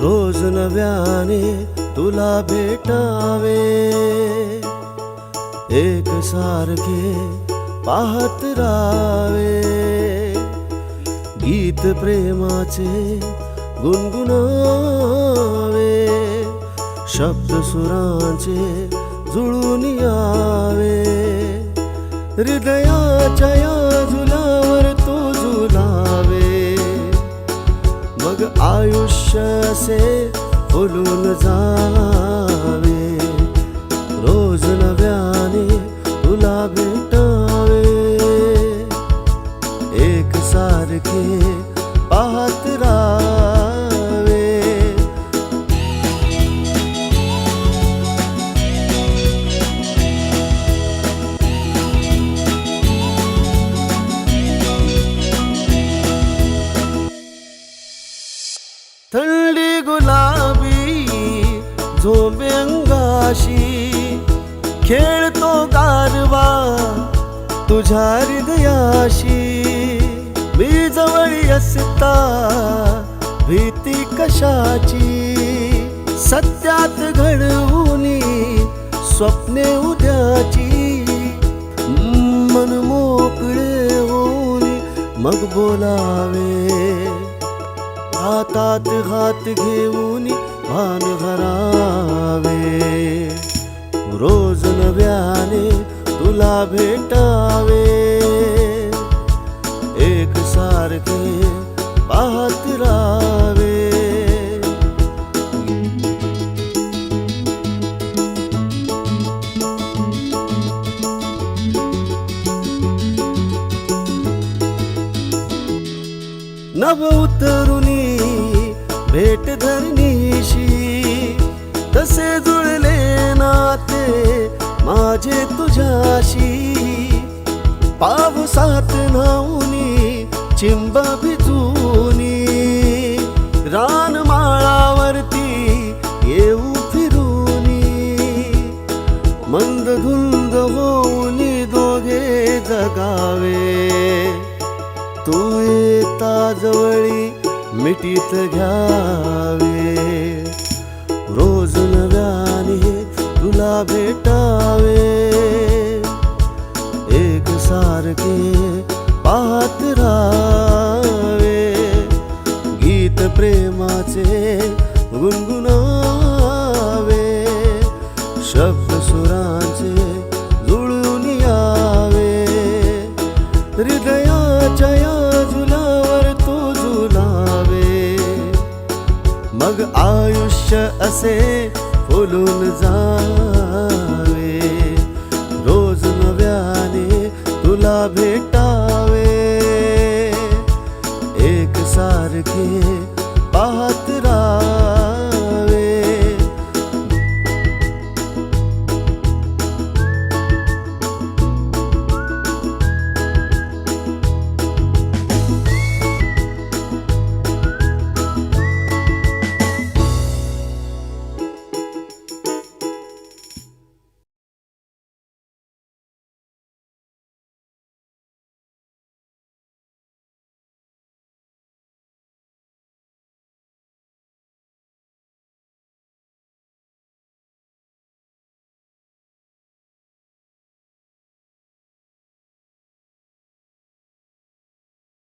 रोज नव्याने तुला भेटावे एक सारखे पाहत राहावे. गीत प्रेमाचे गुणगुणावे. शब्द सुरांचे जुळून यावे. हृदयाच्या या झुलावर तो झुलावे. मग आयुष्य असे फुलून जा पाहत रावे। थंडी गुलाबी झोंबे अंगाशी खेळतो गारवा तुझ्या हृदयाशी। जवळी असता भीती कशाची? सत्यात घडवूनी स्वप्ने उद्याची. मन मोकळे होऊन मग बोलावे. हातात हात घेऊन भान भरावे. रोज नव्याने तुला भेटा नव उतरुनी भेट धरणीशी. तसे जुळले नाते माझे तुझ्याशी. पावसात न्हाऊनी चिंब भिजूनी. रानमाळावरती येऊ फिरूनी. मंद धुंद हो जवळी मिठीत घ्यावे. रोज नव्याने तुला भेटावे. एक सारखे पाहत राहावे. गीत प्रेमाचे गुणगुणावे. शब्द सुरांचे मग आयुष्य असे फुलून जावे. रोज नव्याने तुला भेटावे. एक सारखे पाहत